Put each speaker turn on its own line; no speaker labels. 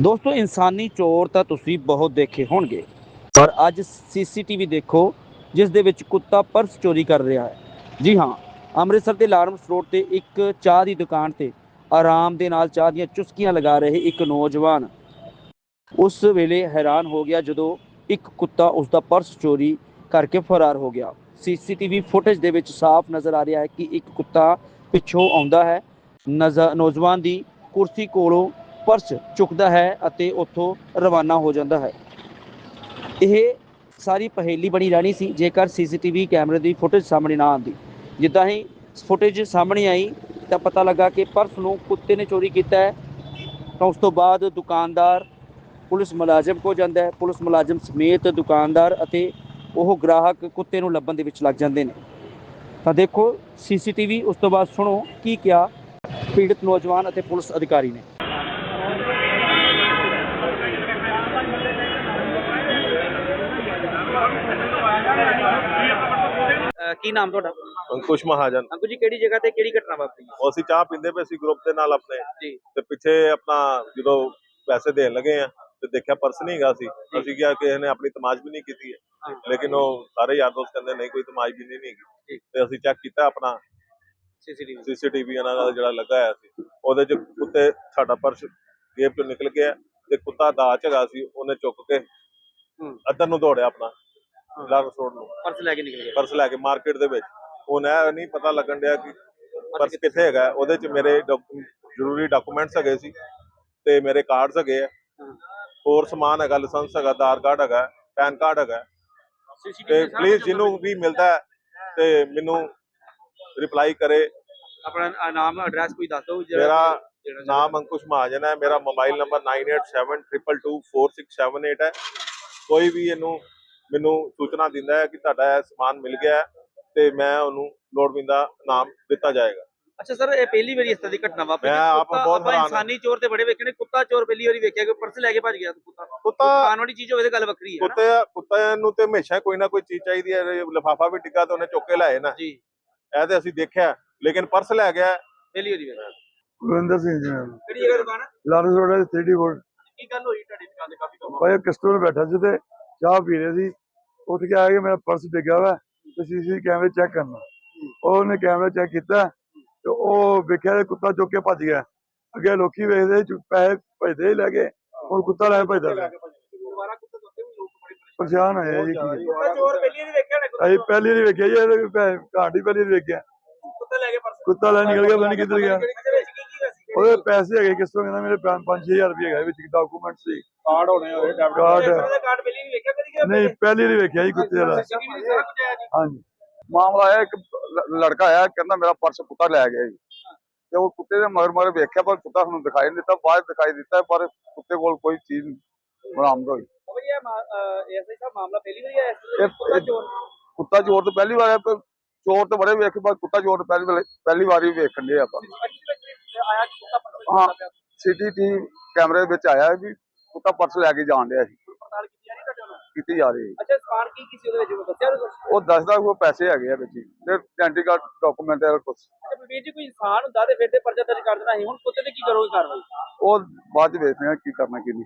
ਦੋਸਤੋ, ਇਨਸਾਨੀ ਚੋਰ ਤਾਂ ਤੁਸੀਂ ਬਹੁਤ ਦੇਖੇ ਹੋਣਗੇ। ਪਰ ਅੱਜ ਸੀਸੀਟੀਵੀ ਦੇਖੋ, ਜਿਸ ਦੇ ਵਿੱਚ ਕੁੱਤਾ ਪਰਸ ਚੋਰੀ ਕਰ ਰਿਹਾ ਹੈ। ਜੀ ਹਾਂ, ਅੰਮ੍ਰਿਤਸਰ ਦੇ ਲਾਰਮਸ ਰੋਡ ਤੇ ਇੱਕ ਚਾਹ ਦੀ ਦੁਕਾਨ ਤੇ ਆਰਾਮ ਦੇ ਨਾਲ ਚਾਹ ਦੀਆਂ ਚੁਸਕੀਆਂ ਲਗਾ ਰਹੇ ਇੱਕ ਨੌਜਵਾਨ। ਉਸ ਵੇਲੇ ਹੈਰਾਨ ਹੋ ਗਿਆ ਜਦੋਂ ਇੱਕ ਕੁੱਤਾ ਉਸ ਦਾ ਪਰਸ ਚੋਰੀ ਕਰਕੇ ਫਰਾਰ ਹੋ ਗਿਆ। ਸੀਸੀਟੀਵੀ ਫੁਟੇਜ ਦੇ ਵਿੱਚ ਸਾਫ਼ ਨਜ਼ਰ ਆ ਰਿਹਾ ਹੈ ਕਿ ਇੱਕ ਕੁੱਤਾ ਪਿੱਛੋਂ ਆਉਂਦਾ ਹੈ। ਨਜ਼ਰ ਨੌਜਵਾਨ ਦੀ ਕੁਰਸੀ ਕੋਲੋਂ ਪਰਸ ਚੁੱਕਦਾ ਹੈ ਅਤੇ ਉੱਥੋਂ ਰਵਾਨਾ ਹੋ ਜਾਂਦਾ ਹੈ। ਇਹ ਸਾਰੀ ਪਹੇਲੀ ਬਣੀ ਰਹਿਣੀ ਸੀ, ਜੇਕਰ ਸੀਸੀਟੀਵੀ ਕੈਮਰੇ ਦੀ ਫੁਟੇਜ ਸਾਹਮਣੇ ਨਾ ਆਉਂਦੀ। ਜਿੱਦਾਂ ਹੀ ਫੁਟੇਜ ਸਾਹਮਣੇ ਆਈ, ਤਾਂ ਪਤਾ ਲੱਗਾ ਕਿ ਪਰਸ ਨੂੰ ਕੁੱਤੇ ਨੇ ਚੋਰੀ ਕੀਤਾ ਹੈ। ਤਾਂ ਉਸ ਤੋਂ ਬਾਅਦ ਦੁਕਾਨਦਾਰ, ਪੁਲਿਸ ਮੁਲਾਜ਼ਮ ਕੋ ਜਾਂਦਾ ਹੈ। ਪੁਲਿਸ ਮੁਲਾਜ਼ਮ ਸਮੇਤ ਦੁਕਾਨਦਾਰ ਅਤੇ ਉਹ ਗ੍ਰਾਹਕ ਕੁੱਤੇ ਨੂੰ ਲੱਭਣ ਦੇ ਵਿੱਚ ਲੱਗ ਜਾਂਦੇ ਨੇ। ਤਾਂ ਦੇਖੋ, ਸੀਸੀਟੀਵੀ ਉਸ ਤੋਂ ਬਾਅਦ ਸੁਣੋ ਕੀ ਕਿਹਾ ਪੀੜਤ ਨੌਜਵਾਨ ਅਤੇ ਪੁਲਿਸ ਅਧਿਕਾਰੀ ਨੇ। ਕੀ ਨਾਮ ਤੁਹਾਡਾ?
ਅੰਕੁਸ਼ ਮਹਾਜਨ।
ਅੰਕੂ ਜੀ ਕਿਹੜੀ ਜਗ੍ਹਾ ਤੇ ਕਿਹੜੀ ਘਟਨਾ ਵਾਪਰੀ?
ਉਹ ਅਸੀਂ ਚਾਹ ਪੀਂਦੇ ਪਏ ਸੀ ਗਰੁੱਪ ਦੇ ਨਾਲ ਆਪਣੇ। ਤੇ ਪਿੱਛੇ ਆਪਣਾ ਜਦੋਂ ਪੈਸੇ ਦੇਣ ਲੱਗੇ ਆ ਤੇ ਦੇਖਿਆ ਪਰਸ ਨਹੀਂ ਹੈਗਾ ਸੀ। ਅਸੀਂ ਕਿਹਾ ਕਿ ਇਹਨੇ ਆਪਣੀ ਤਮਾਸ਼ਬੀਨੀ ਨਹੀਂ ਕੀਤੀ ਹੈ। ਲੇਕਿਨ ਉਹ ਸਾਰੇ ਯਾਰ ਦੋਸਤ ਕਹਿੰਦੇ ਨਹੀਂ ਕੋਈ ਤਮਾਸ਼ਬੀਨੀ ਨਹੀਂ ਹੈਗੀ। ਤੇ ਅਸੀਂ ਚੈੱਕ ਕੀਤਾ ਆਪਣਾ
ਸੀਸੀਟੀਵੀ
ਸੀਸੀਟੀਵੀ ਇਹਨਾਂ ਦਾ ਜਿਹੜਾ ਲੱਗਾ ਹੋਇਆ ਸੀ। ਉਹਦੇ ਚ ਕੁੱਤੇ ਸਾਡਾ ਪਰਸ ਜੇਬ ਚੋਂ ਨਿਕਲ ਗਿਆ ਤੇ ਕੁੱਤਾ ਦਾਚ ਹੈਗਾ ਸੀ ਉਹਨੇ ਚੁੱਕ ਕੇ। ਅੱਧਰ ਨੂੰ ਦੌੜਿਆ ਆਪਣਾ। ਲਾਰਸ ਰੋਡ ਨੂੰ।
ਪਰਸ ਲੈ ਕੇ ਨਿਕਲ। ਗਿਆ
ਪਰਸ ਲੈ ਕੇ ਮਾਰਕੀਟ ਦੇ ਵਿੱਚ। ਉਹ ਨਾ ਨਹੀਂ ਪਤਾ ਲੱਗਣ ਡਿਆ ਕਿ ਪਰਸ ਕਿੱਥੇ ਹੈਗਾ। ਉਹਦੇ ਚ ਮੇਰੇ ਜ਼ਰੂਰੀ ਡਾਕੂਮੈਂਟਸ ਹੈਗੇ ਸੀ ਤੇ ਮੇਰੇ ਕਾਰਡਸ ਹੈਗੇ ਆ। ਹੋਰ ਸਮਾਨ ਹੈਗਾ ਲਾਇਸੈਂਸ ਹੈਗਾ ਆਧਾਰ ਕਾਰਡ ਹੈਗਾ ਪੈਨ ਕਾਰਡ ਹੈਗਾ। ਤੇ ਪਲੀਜ਼ ਜਿਹਨੂੰ ਵੀ ਮਿਲਦਾ ਤੇ ਮੈਨੂੰ ਰਿਪਲਾਈ ਕਰੇ।
ਆਪਣਾ ਨਾਮ ਐਡਰੈਸ ਕੋਈ ਦੱਸ ਦਿਓ
ਮੇਰਾ ਨਾਮ ਅੰਕੁਸ਼ ਮਹਾਜਨ ਹੈ। ਮੇਰਾ ਮੋਬਾਈਲ ਨੰਬਰ 9872224678 ਹੈ। ਕੋਈ ਵੀ ਇਹਨੂੰ ਮੈਨੂੰ ਸੂਚਨਾ ਦਿੰਦਾ ਹੈ ਕਿ ਤੁਹਾਡਾ ਇਹ ਸਮਾਨ ਮਿਲ ਗਿਆ ਹੈ ਤੇ ਮੈਂ ਉਹਨੂੰ ਲੋੜਵਿੰਦਾ ਨਾਮ ਦਿੱਤਾ ਜਾਏਗਾ।
ਅੱਛਾ ਸਰ ਇਹ ਪਹਿਲੀ ਵਾਰੀ ਇਸ ਤਰ੍ਹਾਂ ਦੀ ਘਟਨਾ ਵਾਪਰੀ
ਮੈਂ ਆਪ
ਕੁੱਤਾ-
ਬਹੁਤ
ਆਪਾਂ
ਹੈਰਾਨ ਹਾਂ।
ਇਨਸਾਨੀ ਚੋਰ ਤੇ ਬੜੇ ਵੇਖੇ ਨੇ। ਕੁੱਤਾ ਚੋਰ ਪਹਿਲੀ ਵਾਰੀ ਵੇਖਿਆ ਕਿ ਪਰਸ ਲੈ ਕੇ ਭੱਜ ਗਿਆ ਕੁੱਤਾ।
ਕੁੱਤਾ
ਖਾਣ ਵਾਲੀ ਚੀਜ਼ ਹੋਵੇ ਤੇ ਗੱਲ ਵੱਖਰੀ ਹੈ ਨਾ।
ਕੁੱਤੇ ਕੁੱਤੇ ਨੂੰ ਤੇ ਹਮੇਸ਼ਾ ਕੋਈ ਨਾ ਕੋਈ ਚੀਜ਼ ਚਾਹੀਦੀ ਹੈ। ਲਿਫਾਫਾ ਵੀ ਟਿੱਕਾ ਤੇ ਉਹਨੇ ਚੁੱਕ ਕੇ ਲਾਏ ਨਾ।
ਜੀ।
ਇਹ ਤੇ ਅਸੀਂ ਦੇਖਿਆ। ਲੇਕਿਨ ਪਰਸ ਲੈ ਗਿਆ।
ਪਹਿਲੀ ਵਾਰੀ ਵੇਖਿਆ।
ਗੁਰਿੰਦਰ ਸਿੰਘ ਜੀ ਨਾਲ।
ਕਿਹੜੀ ਜਗ੍ਹਾ ਦੁਕਾਨ ਹੈ?
ਲਾਰੈਂਸ ਰੋਡ ਦੇ 3D ਬੋਰਡ
ਕੀ ਗੱਲ ਹੋਈ ਤੁਹਾਡੀ ਦੁਕਾਨ ਤੇ? ਕਾਫੀ ਕੰਮ
ਭਾਈ ਕਸਟਮਰ ਬੈਠਾ ਸੀ ਤੇ ਚਾਹ ਪੀ ਰਿਹਾ ਸੀ। ਉੱਠ ਕੇ ਆ ਕੇ ਮੇਰਾ ਪਰਸ ਡਿੱਗਾ ਵਾ ਤੇ ਸੀਸੀ ਕੈਮਰੇ ਚੈੱਕ ਕਰਨਾ। ਉਹਨੇ ਕੈਮਰਾ ਚੈੱਕ ਕੀਤਾ ਤੇ ਉਹ ਵੇਖਿਆ ਤੇ ਕੁੱਤਾ ਚੁੱਕ ਕੇ ਭੱਜ ਗਿਆ। ਅੱਗੇ ਲੋਕੀ ਵੇਖਦੇ ਪੈਸੇ ਭਜਦੇ ਹੀ ਲੈ ਕੇ, ਹੁਣ ਕੁੱਤਾ ਲੈ ਭਜਦਾ ਪਰੇਸ਼ਾਨ ਹੋਇਆ ਜੀ। ਅਸੀਂ ਪਹਿਲੀ ਵਾਰੀ ਵੇਖਿਆ ਜੀ, ਇਹ ਘਾਟੀ ਪਹਿਲੀ ਵਾਰੀ ਵੇਖਿਆ।
ਕੁੱਤਾ ਲੈ ਕੇ ਪਰਸ
ਕੁੱਤਾ ਲੈ ਨਿਕਲ ਗਿਆ, ਪਤਾ ਨਹੀਂ ਕਿੱਧਰ ਗਿਆ। ਉਹਦੇ ਪੈਸੇ ਹੈਗੇ ਕਿਸ ਤੋਂ ਕਹਿੰਦਾ ਮੇਰੇ 5-6000 ਰੁਪਏ ਹੈਗਾ ਵਿੱਚ ਡਾਕੂਮੈਂਟ ਸੀ।
ਕਾਰਡ ਹੋਣੇ ਉਹਦੇ
ਕਾਰਡ।
ਦਾ ਕਾਰਡ ਪਹਿਲੀ ਵਾਰੀ ਵੇਖਿਆ ਕਦੀ
ਨਹੀਂ ਪਹਿਲੀ ਵਾਰੀ ਵੇਖਿਆ ਜੀ ਕੁੱਤੇ ਦਾ ਹਾਂਜੀ।
ਮਾਮਲਾ ਆਇਆ ਇੱਕ ਲੜਕਾ ਆਇਆ ਕਹਿੰਦਾ ਮੇਰਾ ਪਰਸ ਕੁੱਤਾ ਲੈ ਗਿਆ ਜੀ। ਤੇ ਉਹ ਕੁੱਤੇ ਦੇ ਮਗਰ ਮਗਰ ਵੇਖਿਆ ਪਰ ਕੁੱਤਾ ਸਾਨੂੰ ਦਿਖਾਈ ਨਹੀਂ ਦਿੱਤਾ ਬਾਅਦ ਦਿਖਾਈ ਦਿੱਤਾ ਪਰ ਕੁੱਤੇ ਕੋਲ ਕੋਈ ਚੀਜ਼ ਬਰਾਮਦ ਹੋਈ।
ਐਸਆਈ ਸਾਹਿਬ ਮਾਮਲਾ ਪਹਿਲੀ ਵਾਰੀ ਆਇਆ ਕੁੱਤਾ ਚੋਰ।
ਕੁੱਤਾ ਚੋਰ ਤੋਂ ਪਹਿਲੀ ਵਾਰ ਆਇਆ ਪਰ ਚੋਰ ਤਾਂ ਬੜੇ ਵੇਖੇ ਪਰ ਕੁੱਤਾ ਚੋਰ ਪਹਿਲੀ ਵਾਰ ਪਹਿਲੀ ਵਾਰੀ ਵੇਖਣ ਦੇ ਆਪਾਂ
ਆਇਆ ਕਿ ਕੁੱਤਾ ਪਰਸ
ਹਾਂ। ਕੈਮਰੇ ਵਿੱਚ ਆਇਆ ਵੀ ਕੁੱਤਾ ਪਰਸ ਲੈ ਕੇ ਜਾਣ ਡਿਆ ਸੀ।
ਕੀਤੀ ਜਾ ਰਹੀ
ਹੈ।
ਅੱਛਾ ਸਮਾਨ ਕੀ ਕੀ ਸੀ ਉਹਦੇ ਵਿੱਚ ਉਹ ਦੱਸਿਆ ਕੁਝ
ਉਹ ਦੱਸਦਾ ਉਹ ਪੈਸੇ ਹੈਗੇ ਆ ਵਿੱਚ ਤੇ ਆਇਡੈਂਟੀ ਕਾਰਡ ਡਾਕੂਮੈਂਟ ਹੈ ਕੁਛ।
ਅੱਛਾ ਬਲਬੀਰ ਜੀ ਕੋਈ ਇਨਸਾਨ ਹੁੰਦਾ ਤੇ ਫਿਰ ਤੇ ਪਰਚਾ ਦਰਜ ਕਰ ਦੇਣਾ ਸੀ। ਹੁਣ ਕੁੱਤੇ ਤੇ ਕੀ ਕਰੋਗੇ ਕਾਰਵਾਈ?
ਉਹ ਬਾਅਦ ਚ ਵੇਖਦੇ ਆ ਕੀ ਕਰਨਾ ਕੀ ਨਹੀਂ।